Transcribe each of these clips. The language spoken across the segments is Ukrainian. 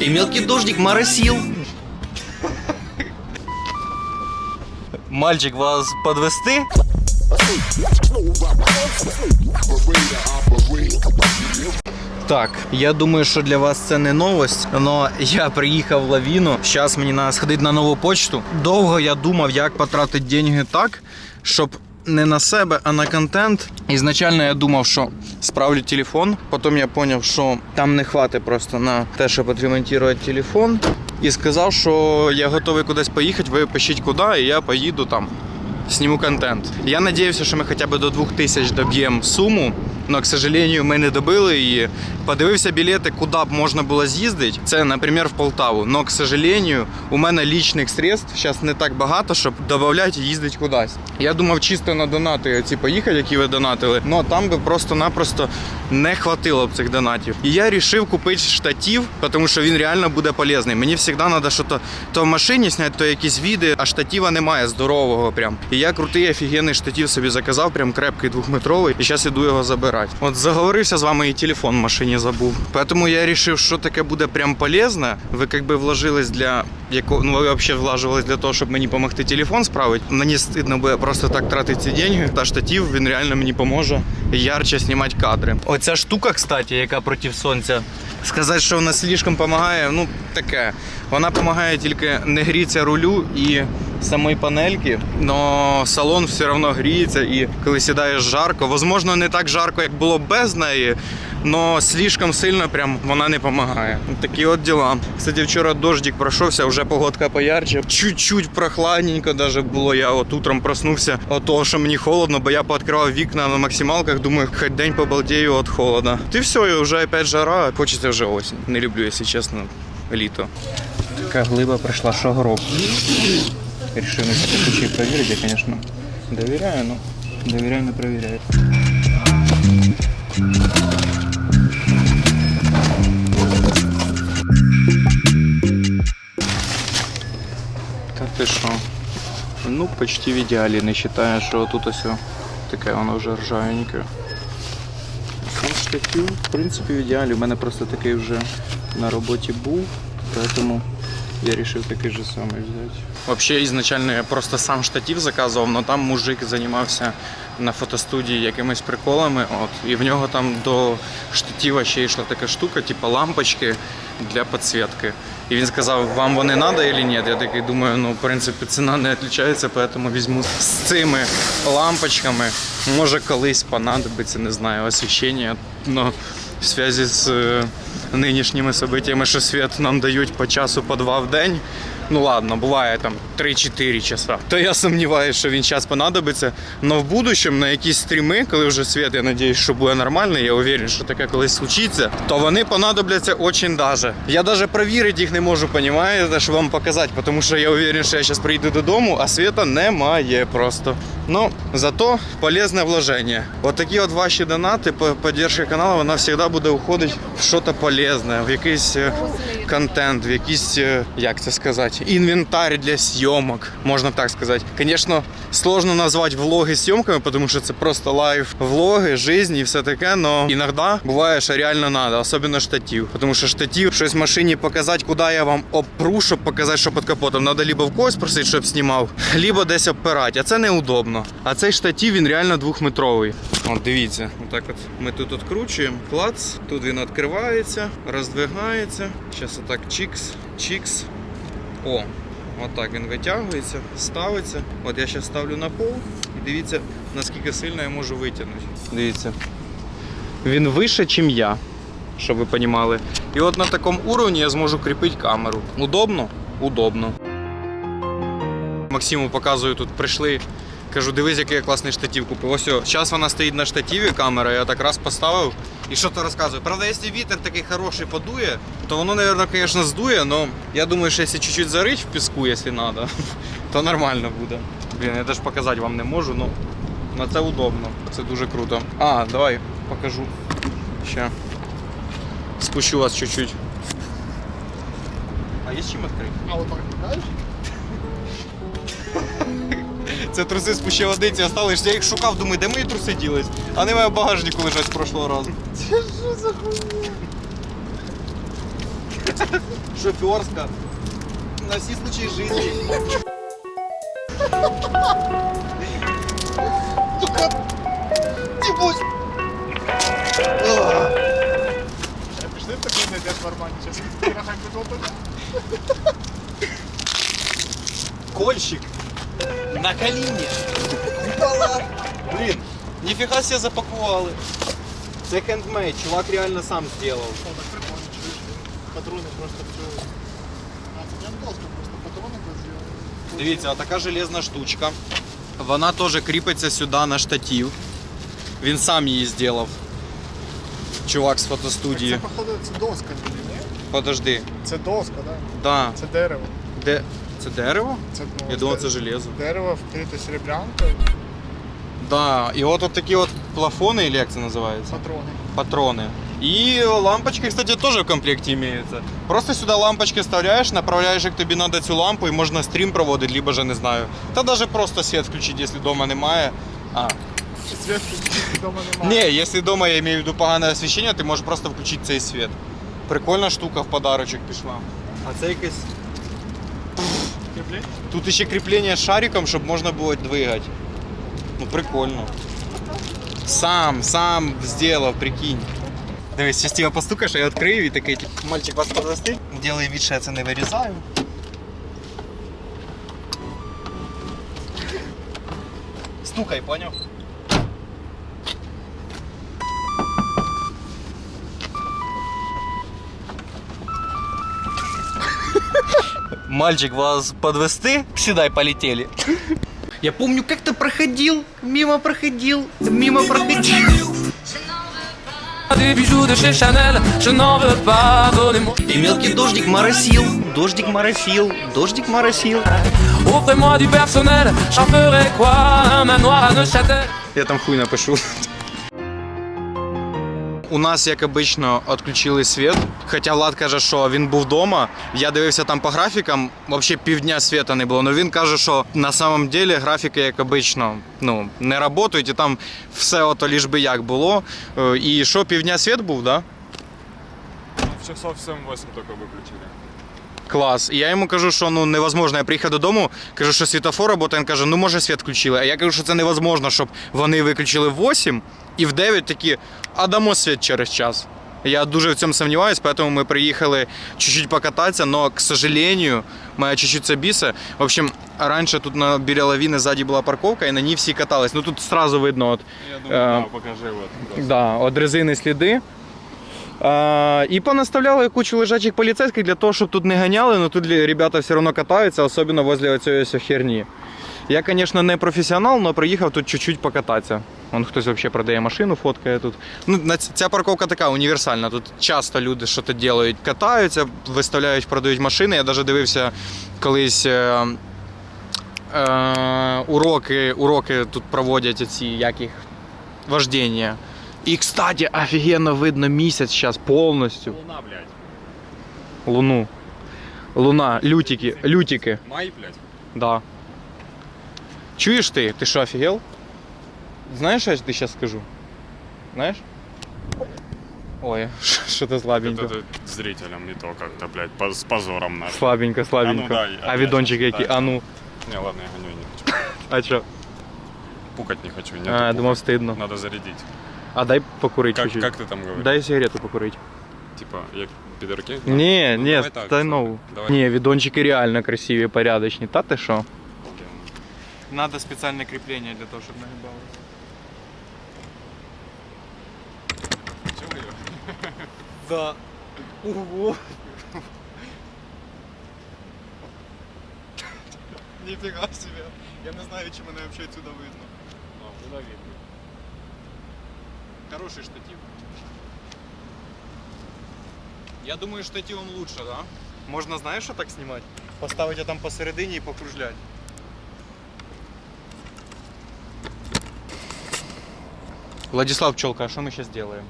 И мелкий дождик моросил. Мальчик, вас подвести? Так, я думаю, що для вас це не новость, але я приїхав в лавіну. Зараз мені треба сходити на нову почту. Довго я думав, як потратити деньги так, щоб не на себе, а на контент. Ізначально я думав, що справлю телефон. Потім я зрозумів, що там не хватить просто на те, щоб відремонтувати телефон. І сказав, що я готовий кудись поїхати, ви пишіть куди, і я поїду там. сніму контент. Я сподіваюся, що ми хоча б до 2000 доб'ємо суму, але, к сожалению, ми не добили і подивився білети, куди б можна було з'їздити. Це, наприклад, в Полтаву. Но, к сожалению, у мене лічних средств зараз не так багато, щоб додати і їздити кудись. Я думав чисто на донати ці поїхати, які ви донатили, але там би просто-напросто не хватило б цих донатів. І я вирішив купити штатив, тому що він реально буде полезний. Мені завжди треба щось то в машині зняти, то якісь відео, а штатива немає здорового прям. І я крутий офігенний штатив собі заказав, прям крепкий двохметровий, і зараз іду його забирати. От заговорився з вами і телефон в машині забув. Тому я вирішив, що таке буде прям полезне. Ви якби вложились для якого ну ви взагалі вложились для того, щоб мені допомогти телефон справити. Мені стидно буде просто так тратити ці деньги. Та штатив він реально мені поможе ярче знімати кадри. Оця штука, кстати, яка проти сонця. Сказати, що вона слишком допомагає, ну таке. Вона допомагає тільки не гріться рулю і самої панельки, але салон все одно гріється і коли сідаєш жарко, возможно, не так жарко, як було без неї. Но слишком сильно прям вона не допомагає. Такі от діла. Кстати, вчора дождик пройшовся, вже погодка поярче. Чуть-чуть прохладненько даже було. Я от утром проснувся от того, що мені холодно, бо я пооткривав вікна на максималках. Думаю, хоч день побалдею від холода. Ти все, і вже опять жара. Хочеться вже осінь. Не люблю, якщо чесно, літо. Така глиба прийшла, що гроб. Рішив на всякий случай перевірити, я, звісно, довіряю, но довіряю, не перевіряю. Та ти що? Ну, почти в ідеалі, не вважаю, що тут ось таке воно вже ржавеньке. Сам штатив, в принципі, в ідеалі. У мене просто такий вже на роботі був, тому я вирішив такий же самий взяти. Взагалі, ізначально я просто сам штатив заказував, але там мужик займався на фотостудії якимись приколами. От, і в нього там до штатива ще йшла така штука, типу лампочки для підсвітки. І він сказав, вам вони треба чи ні? Я такий думаю, ну в принципі ціна не відрізняється, тому візьму з цими лампочками. Може колись понадобиться, не знаю, освіщення. Но в зв'язку з е, нинішніми событиями, що світ нам дають по часу, по два в день. Ну ладно, буває там 3-4 часа. То я сумніваюся, що він час понадобиться. Но в будущем на якісь стріми, коли вже світ, я надіюсь, що буде нормальний, я уверен, що таке колись случиться, то вони понадобляться очень даже. Я даже провірити їх не можу, понімаєте, щоб вам показати, тому що я уверен, що я зараз прийду додому, а світа немає просто. Ну, зато полезне вложення. От такі от ваші донати по підтримці каналу, вона завжди буде уходити в щось полезне, в якийсь е, контент, в якийсь, е, як це сказати, інвентар для зйомок, можна так сказати. Звісно, сложно назвати влоги зйомками, тому що це просто лайв влоги, життя і все таке, але іноді буває, що реально треба, особливо штатив. Тому що штатив, щось в машині показати, куди я вам опру, щоб показати, що під капотом. Треба либо в когось просити, щоб знімав, либо десь обпирати, а це неудобно. А цей штатив він реально двохметровий. От дивіться, отак от ми тут відкручуємо, клац, тут він відкривається, роздвигається. Зараз отак чікс, чікс. О, отак він витягується, ставиться. От я зараз ставлю на пол і дивіться, наскільки сильно я можу витягнути. Дивіться. Він вище, ніж я, щоб ви розуміли. І от на такому уровні я зможу кріпити камеру. Удобно? Удобно. Максиму показую, тут прийшли. Кажу, дивись, який я класний штатив купив. Ось, зараз вона стоїть на штативі, камера, я так раз поставив і що то розказую. Правда, якщо вітер такий хороший подує, то воно, мабуть, звісно, здує, але я думаю, що якщо чуть-чуть зарить в піску, якщо треба, то нормально буде. Блін, я теж показати вам не можу, але на це удобно. Це дуже круто. А, давай покажу. Ще. Спущу вас чуть-чуть. А є з чим відкрити? А вот так, знаешь? Це труси з водиці остались. Я їх шукав, думаю, де мої труси ділись. А не в багажнику лежать з прошлого разу. Це що за хуйня? Шоферська. На всі случаї житті. Пішли в такий знайдеш нормально, зараз. Кольщик. На коліні. Блін, ніфіга себе запакували. Це хендмейд, чувак реально сам зробив. О, так прикольно, чуєш? Патрони просто все. А, це не доска, просто патрони зробили. Дивіться, така железна штучка. Вона теж кріпиться сюди на штатив. Він сам її зробив. Чувак з Це, фотостудії. походу, це доска, ні? Подожди. Це доска, так? Да. Це дерево. Де? Це дерево? Це, ну, Я думав, це железо. Дерево вкрите серебрянкою, Да. І от, от такі от плафони, или як це називається? патрони. Патроны. И лампочки, кстати, тоже в комплекте имеются. Просто сюда лампочки вставляешь, направляешь, як тобі надо цю лампу, і можна стрім проводити, либо же не знаю. Та даже просто свет включить, якщо дома немає. А. Світ вдома немає. Не, якщо дома я имею в виду погане освіщення, ти можеш просто включити цей світ. Прикольна штука в подарочок пішла. А це якесь. Кріплення? Тут ще кріплення з шариком, щоб можна було двигати. Ну прикольно. Сам, сам зробив, прикинь. Дивись, зараз тебе постукаєш, а я відкрию і такий, типу, мальчик вас подвести. Ділай від, що я це не вирізаю. Стукай, поняв? Мальчик, вас подвести? Сюда полетели. Я помню, как ты проходил, мимо проходил, мимо проходил. И мелкий дождик моросил, дождик моросил, дождик моросил. Я там хуй напишу. У нас, як обично, відключили світ. Хоча Влад каже, що він був вдома. Я дивився там по графікам, взагалі півдня світа не було. Ну він каже, що на самом деле графіки, як обично, ну, не працюють, і там все ото ліж би як було. Е, І що, півдня світ був? Да? Часов 7-8 только выключили. Клас. І я йому кажу, що ну невозможно. Я приїхав додому, кажу, що світофор робота. Він каже, ну може світ включили. А я кажу, що це невозможно, щоб вони виключили в 8 і в 9 такі, а дамо світ через час. Я дуже в цьому сумніваюся, поэтому ми приїхали чуть-чуть покататися, но, к сожалению, моя чуть-чуть забіса. В общем, раніше тут на біля лавіни ззаді була парковка, і на ній всі катались. Ну тут сразу видно, от, Я думаю, Э, да, покажи вот. Да, от резини сліди. А, і понаставляли кучу лежачих поліцейських для того, щоб тут не ганяли, але тут ребята все одно катаються, особливо возле цієї херні. Я, звісно, не професіонал, але приїхав тут чуть-чуть покататися. Вон хтось взагалі продає машину, фоткає тут. Ну, ця парковка така універсальна. Тут часто люди що то роблять, катаються, виставляють, продають машини. Я навіть дивився колись. Е, е, уроки, уроки тут проводять ці як їх вождения. И, кстати, офигенно видно місяць сейчас полностью. Луна, блядь. Луну. Луна, лютики, лютики, Май, блядь. да. Чуєш ти? Ти що, офігел? Знаєш, що я тобі зараз скажу? Знаєш? Ой, що то слабенько. Это, это зрителям не то как-то, блядь, по- с позором наш. Слабенько, слабенько. А ну дай, А опять відончик же, який? дай. А ну. Не, ладно, я гоню, не хочу. А що? Пукать не хочу. Нет, А, я думав, стидно. Надо зарядить. А дай покурить Как, чуть-чуть. как ты там говоришь? Дай сигарету покурить. Типа, я пидорки? Ні, Ну, ні, давай так, та слухай, ну. давай. Ні, відончики реально красиві, порядочні. Та ти що? Надо спеціальне кріплення для того, щоб нагибалося. Да. Ого. Ніфіга себе. Я не знаю, чи мене взагалі сюди видно. Хороший штатив. Я думаю, штативом лучше, да? Можно, знаешь, что так снимать? Поставить ее там посередине и покружлять. Владислав Пчелка, а что мы сейчас делаем?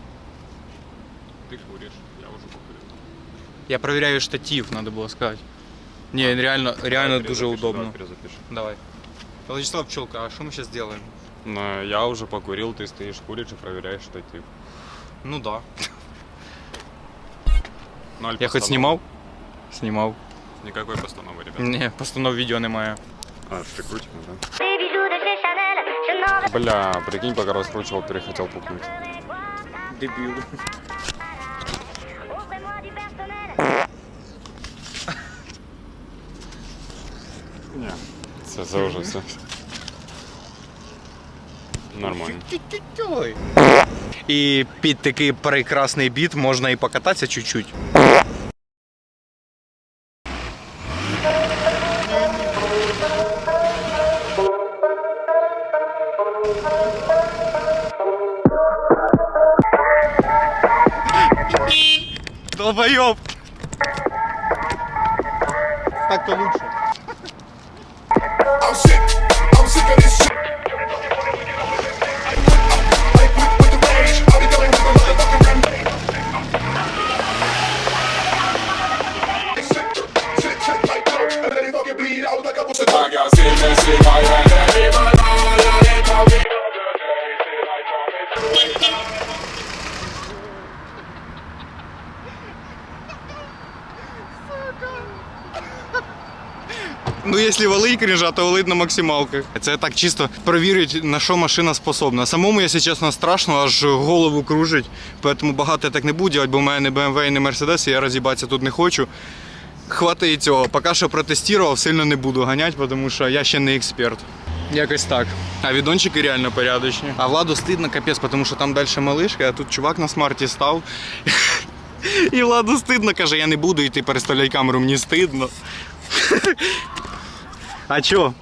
Ты куришь, я уже покурил. Я проверяю штатив, надо было сказать. Не, реально, реально Давай дуже перезапиши, удобно. давай перезапиши. Давай. Владислав Пчелка, а что мы сейчас делаем? Но я уже покурил, ты стоишь, куришь и проверяешь штатив. Ну да. Ноль Я хоч постанов. знімав? Знімав. Никакой постановы, ребят. Ні, постанов відео немає. А, прикрутим, да? Бля, прикинь, пока раскручивал, перехотел пукнуть. Personnel. Не. Це, це вже все. Нормально. І під такий прекрасний біт можна і покататися чуть-чуть. Якщо валить крінжа, то валить на максималках. Це так чисто перевірить, на що машина способна. Самому, якщо чесно, страшно, аж голову кружить. Тому багато я так не буду робити, бо в мене не BMW і не Mercedes, і я роз'їбатися тут не хочу. Хватить і цього. Поки що протестував, сильно не буду ганяти, тому що я ще не експерт. Якось так. А відончики реально порядочні. А владу стидно капець, тому що там далі малишка, а тут чувак на смарті став. І владу стидно, каже, я не буду йти переставляй камеру, мені стидно. А чё?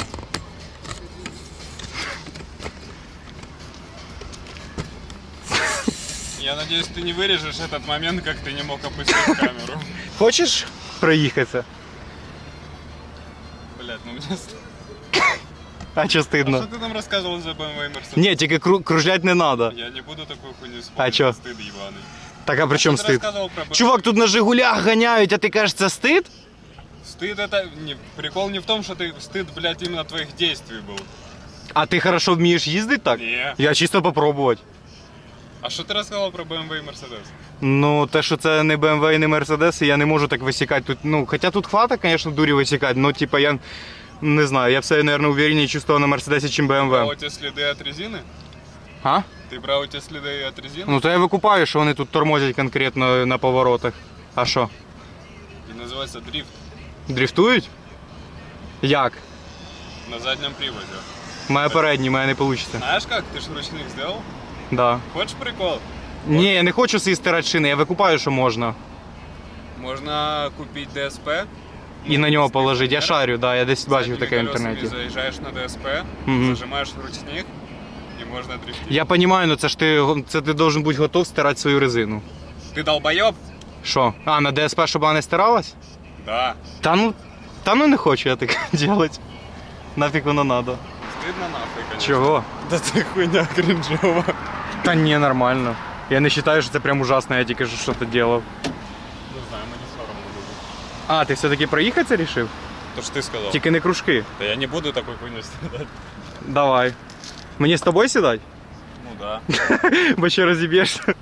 Я надеюсь, ты не вырежешь этот момент, как ты не мог опустить камеру. Хочеш проїхатися? Блять, ну мне... ст- А чо Что стидно? ты там рассказывал за BMW и Mercedes? Ні, тільки кру- кружлять не треба. Я не буду такую хуйню А вспомнить. чё? Стыд ебаный. Так а при чому Ты стид? рассказывал про BMW. Чувак, тут на Жигулях ганяють, а ти кажеш, це стид? Стыд это... Не... Прикол не в том, что ты... Стыд, блядь, именно твоих действий был. А ти хорошо вмієш їздити так? Не. Я чисто попробувати. А что ты рассказывал про BMW и Mercedes? Ну, те, що це не BMW і не Mercedes, я не можу так висікати тут. Ну, хоча тут хвата, звісно, дурі висікати, але типа я не знаю, я все, мабуть, увереннее чувствую на Мерседесі, чим Брал BMW. у тебя следы от резины? А? Ты брал у тебя следы от резины? Ну то я викупаю, що вони тут тормозять конкретно на поворотах. А що? И называется дрифт Дрифтують? Як? на заднем приводе. Моя передній, мене не вийде. Знаешь как? Ты ж ручник сделал? Да. Хочешь прикол? Ні, я не хочу свої стирати шини, я викупаю, що можна. Можно купить ДСП. І на нього положити. Я шарю, да, я десь бачив таке в інтернеті. Заезжаешь на ДСП, Мгм. зажимаешь ручник и можно дрифтить. Я розумію, але це ж ти це ти должен бути готов стирати свою резину. Ты долбоеб? Що? А, на ДСП, щоб вона не стиралась? Да. Та ну. Та ну не хочу я так робити. Нафіг воно надо. Стыдно нахуй, конечно. Чого? Да ты хуйня кринжова. Та ні, нормально. Я не вважаю, що це прям ужасно, я тільки що щось робив. Не знаю, мне не соромно будет. А, ти все-таки проїхатися рішив? То, что ты сказал. Тільки не кружки. Да я не буду такой хуйней страдать. Давай. Мені з тобою сідати? Ну да. бо ще розіб'єшся.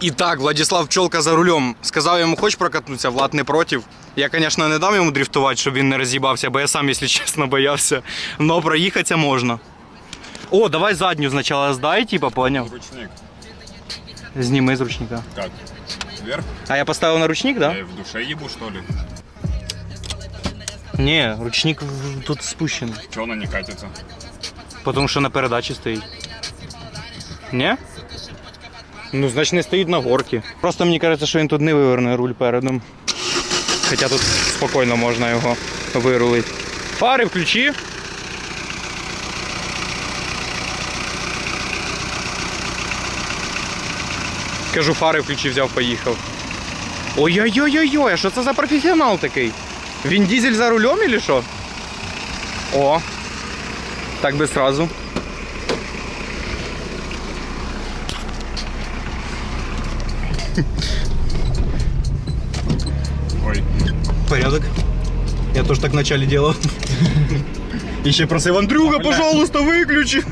І так, Владислав Пчолка за рулем. Сказав йому, хочеш прокатнутися, Влад не проти. Я, звісно, не дам йому дрифтувати, щоб він не роз'їбався, бо я сам, якщо чесно, боявся. Но проїхатися можна. О, давай задню спочатку здай, типа, поняв. Ручник. Зніми з ручника. Как? Вверх? А я поставив на ручник, да? Я в душе ебу, что ли? Ні, ручник в- тут спущений. Че она не катится? Тому що на передачі стоїть. Ні? Ну, значить не стоїть на горці. Просто мені кажеться, що він тут не виверне руль передом. Хоча тут спокійно можна його вирулити. Фари включи. Кажу, фари включи, взяв, поїхав. Ой-ой-ой-ой, а що це за професіонал такий? Він дізель за рулем или що? О, так би сразу. тоже так вначале делал. Еще просил, Андрюха, пожалуйста, выключи.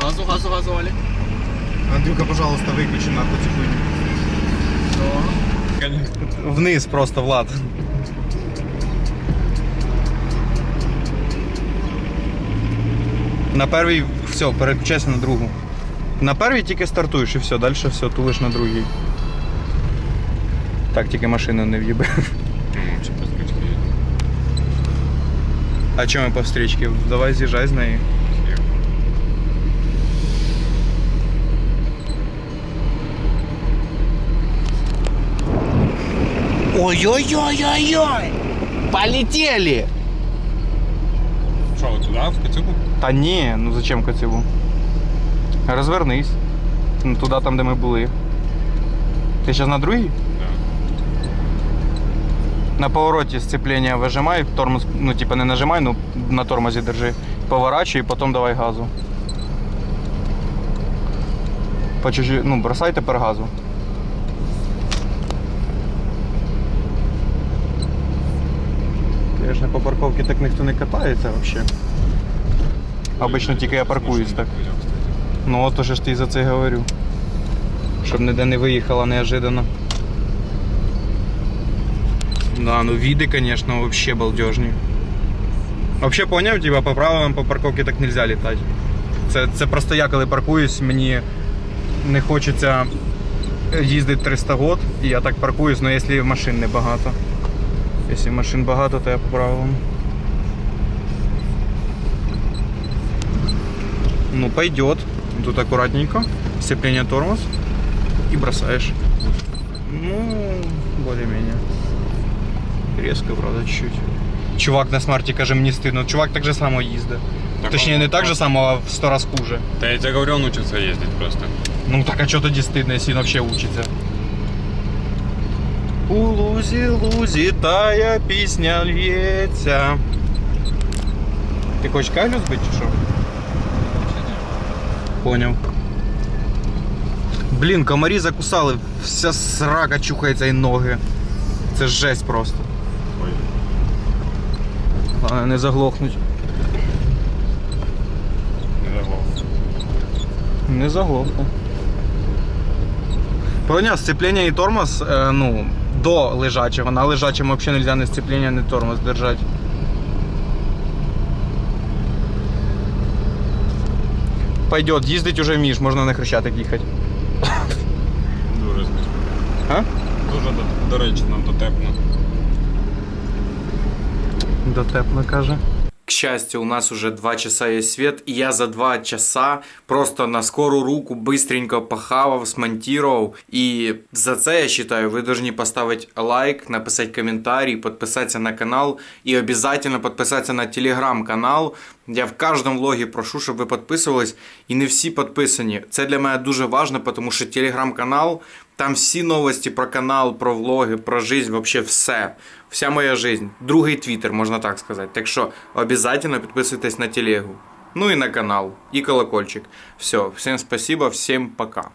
Газу, газу, газу, Оля. Андрюха, пожалуйста, выключи нахуй эту хуйню. Конечно. Вниз просто, Влад. На перший все, переключайся на другу. На першій тільки стартуєш і все, далі все, тулиш на другій. Так, тільки машину не в'їби. А чому ми по встрічці? Давай з'їжджай з неї. Ой-ой-ой-ой-ой! Полетели! Що, туди, в Кацюку? Та ні, ну зачем коцеву? Розвернись. Ну, туди там, де ми були. Ти зараз на другій? На повороті сцеплення вижимай, тормоз, ну типа не нажимай, ну на тормозі держи. Поворачуй і потім давай газу. По чужі, ну, бросай тепер газу. Конечно, по парковці так ніхто не катається взагалі. Обично тільки я паркуюсь так. Ну от уже ж ти за це говорю. Щоб ніде не виїхала неожиданно. Да, ну виды, конечно, вообще балдежні. Вообще поняв, типа по правилам по парковці так нельзя літати. Це, це просто я коли паркуюсь, мені не хочеться їздити 300 год, і я так паркуюсь, але якщо машин не багато. Якщо машин багато, то я по правилам. Ну, пойдет. Тут аккуратненько. Сцепление тормоз. И бросаешь. Резко, правда, чуть-чуть. Чувак на смарті каже, мені стидно. Чувак так же само їздить. Так Точніше, он- не так же само, а в сто раз хуже. Та я тебе говорю, он учится ездить просто. Ну так а що тоді стидно, якщо він взагалі учиться? У лузі, лузі, тая пісня лється. Ти хочеш кайлю збити чи що? Поняв. Блін, комарі закусали, вся срака чухається і ноги. Це жесть просто. Главное, не заглохнуть. Не заглох. Не заглохну. Поняв, сцеплення і тормоз, е, ну, до лежачого. На лежачому взагалі нельзя не сцеплення, не тормоз держати. Пойдет, їздить уже вмієш, можна на хрещатик їхати. Дуже смішно. А? Дуже до- доречно, дотепно Дотепно каже. К счастью, у нас уже 2 часа есть свет, и я за 2 часа просто на скорую руку быстренько похавав, смонтировал. И за це, я считаю, вы должны поставить лайк, написать комментарий, подписаться на канал и обязательно подписаться на телеграм-канал. Я в кожному влогі прошу, щоб ви підписувались, і не всі підписані. Це для мене дуже важливо, тому що телеграм-канал, там всі новості про канал, про влоги, про жизнь, вообще все. Вся моя жизнь. Другий твіттер, можна так сказати. Так що обязательно підписуйтесь на телегу. Ну і на канал, і колокольчик. Все, всім спасибо, всім пока.